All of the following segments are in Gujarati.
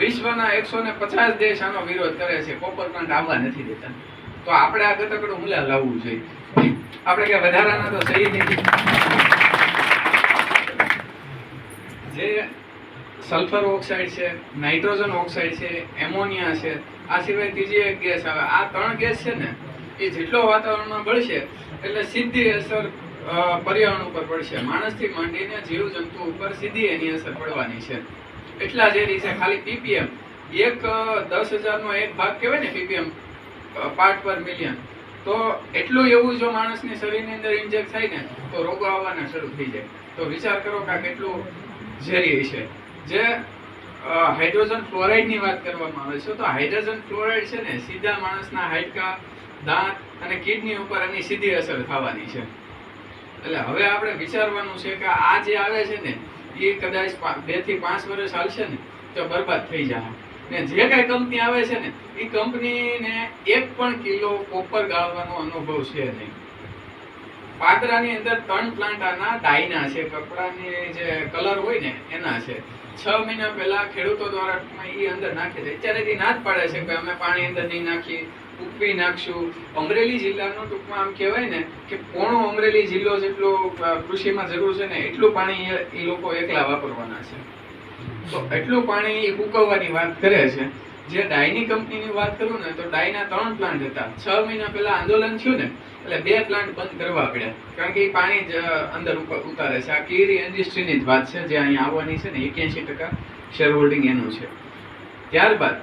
વિશ્વના એકસો ને પચાસ દેશ આનો વિરોધ કરે છે. કોપર પ્લાન્ટ આવવા નથી દેતા. તો આપણે આ ગતકડું હુલા લાવવું જોઈએ. આપણે કે વધારાના તો સહી નથી જે સલ્ફર ઓક્સાઇડ છે, નાઇટ્રોજન ઓક્સાઇડ છે, એમોનિયા છે, આ સિવાય ત્રીજી એક ગેસ આવે. આ ત્રણ ગેસ છે ને, એ જેટલો વાતાવરણમાં બળશે, એટલે સીધી અસર પર્યાવરણ ઉપર પડશે. માણસથી માંડીને જીવજંતુ ઉપર સીધી એની અસર પડવાની છે. એટલા ઝેરી છે ખાલી પીપીએમ, એક દસ હજારનો એક ભાગ કહેવાય ને પીપીએમ પાર્ટ પર મિલિયન તો એટલું એવું જો માણસની શરીરની અંદર ઇન્જેક્ટ થાય ને, તો રોગો આવવાના શરૂ થઈ જાય. તો વિચાર કરો કે આ કેટલું ઝેરી છે. જે હાઇડ્રોજન ફ્લોરાઇડની વાત કરવામાં આવે છે, તો હાઇડ્રોજન ફ્લોરાઇડ છે ને સીધા માણસના હાડકા, દાંત અને કિડની ઉપર એની સીધી અસર થવાની છે. એટલે હવે આપણે વિચારવાનું છે કે આ જે આવે છે ને એ કદાચ બેથી પાંચ વર્ષ હાલશે ને, તો બરબાદ થઈ જાય ને જે કાંઈ કંપની આવે છે ને, એ કંપનીને એક પણ કિલો કોપર ગાળવાનો અનુભવ છે નહીં. પાદરાની અંદર ત્રણ પ્લાન્ટ આના ડાયના છે, કપડાની જે કલર હોય ને, એના છે. છ મહિના પહેલા ખેડૂતો દ્વારા એ અંદર નાખે છે. અત્યારે ના જ પાડે છે કે અમે પાણી અંદર નહીં નાખીએ. ઉપવી નાખશું અમરેલી જિલ્લાનો ટૂંકમાં આમ કહેવાય ને કે પોણો અમરેલી જિલ્લો જેટલો કૃષિમાં જરૂર છે ને, એટલું પાણી એ- લોકો એકલા વાપરવાના છે. તો એટલું પાણી એ ઉકવવાની વાત કરે છે. જે ડાયની કંપનીની વાત કરું ને, તો ડાયના ત્રણ પ્લાન્ટ હતા. છ મહિના પહેલા આંદોલન થયું ને, એટલે બે પ્લાન્ટ બંધ કરવા પડ્યા. કારણ કે એ પાણી જ અંદર ઉતારે છે. આ કેરી ઇન્ડસ્ટ્રીની જ વાત છે, જે અહીંયા આવવાની છે ને એક્યાસી ટકા શેર હોલ્ડિંગ એનું છે. ત્યારબાદ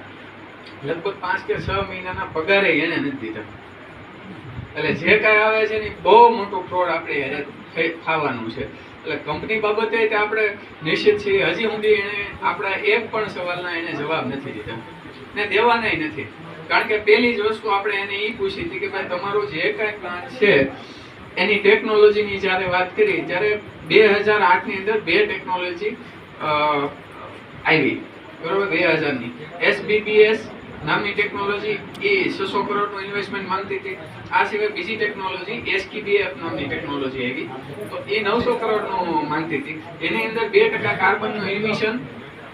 લગભગ પાંચ કે છ મહિનાના પગારે એને નથી દીધા. એટલે જે કાંઈ આવે છે ને બહુ મોટો ફ્રોડ આપણે થઈ- છે. એટલે કંપની બાબતે આપણે નિશ્ચિત છીએ. હજી સુધી એને આપણા એક પણ સવાલના એને જવાબ નથી દીધા. ને દેવાના નથી. કારણ કે પહેલી જ વસ્તુ આપણે એને એ પૂછી હતી કે ભાઈ તમારો જે કાંઈ પ્લાન છે, એની ટેકનોલોજીની જ્યારે વાત કરી, ત્યારે બે હજાર આઠની અંદર બે ટેકનોલોજી આવી. બરોબર? બે હજારની. એસબીપીએસ નામની ટેકનોલોજી એ છસો કરોડનું ઇન્વેસ્ટમેન્ટ માંગતી હતી. આ સિવાય બીજી ટેકનોલોજી એસકીબીએફ નામની ટેકનોલોજી આવી. તો એ નવસો કરોડનું માંગતી હતી. એની અંદર બે ટકા કાર્બનનું એમિશન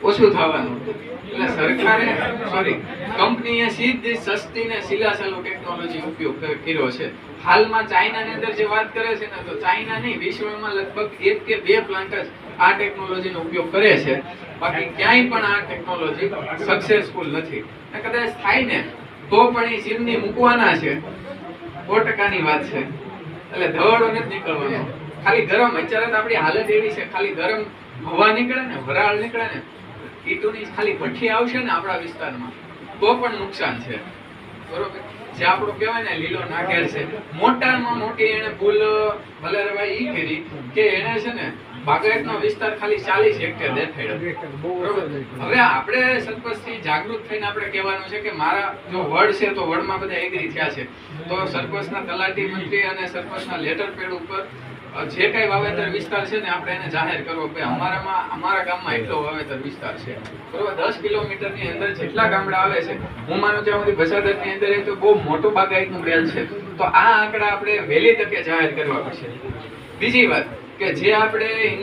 ઓછું થવાનું એટલે સરકારે સોરી કંપનીએ સીધી સસ્તી ને સિલાસલુ ટેકનોલોજી ઉપયોગ કર્યો છે. હાલમાં ચાઇનાની અંદર જે વાત કરે છે ને, તો ચાઇના નહીં, વિશ્વમાં લગભગ એક કે બે પ્લાન્ટ જ આ ટેકનોલોજીનો ઉપયોગ કરે છે. બાકી ક્યાંય પણ આ ટેકનોલોજી સક્સેસફુલ નથી. કદાચ થાય ને, તો પણ એ ચીમની મૂકવાના છે. સો ટકાની વાત છે. એટલે ધવડો નથી નીકળવાનો. ખાલી ગરમ, અત્યારે તો આપણી હાલત એવી છે, ખાલી ગરમ હવા નીકળે ને, વરાળ નીકળે ને કીટુની ખાલી ભઠ્ઠી આવશે ને આપણા વિસ્તારમાં. તો પણ નુકસાન છે. બરોબર? એને છે. ને, બાગાયતનો વિસ્તાર ખાલી ચાલીસ હેક્ટર દેખાડ્યો. હવે આપણે સરપંચથી જાગૃત થઈને આપણે કહેવાનું છે કે મારા જો વડ છે તો વડમાં બધા એગ્રી થયા છે. તો સરપંચના તલાટી મંત્રી અને સરપંચના લેટર પેડ ઉપર જે કઈ વાવેતર વિસ્તાર છે ને આપણે એને જાહેર કરવો કે અમારામાં, અમારા ગામમાં એટલો વાવેતર વિસ્તાર છે. બરોબર? દસ કિલોમીટરની અંદર જેટલા ગામડા આવે છે, હું માનું ત્યાં સુધી બસાદરની અંદર તો બહુ મોટો બાગાયતનું બેલ છે. તો આ આંકડા આપણે વહેલી તકે જાહેર કરવા પડશે. બીજી વાત કે જે આપણે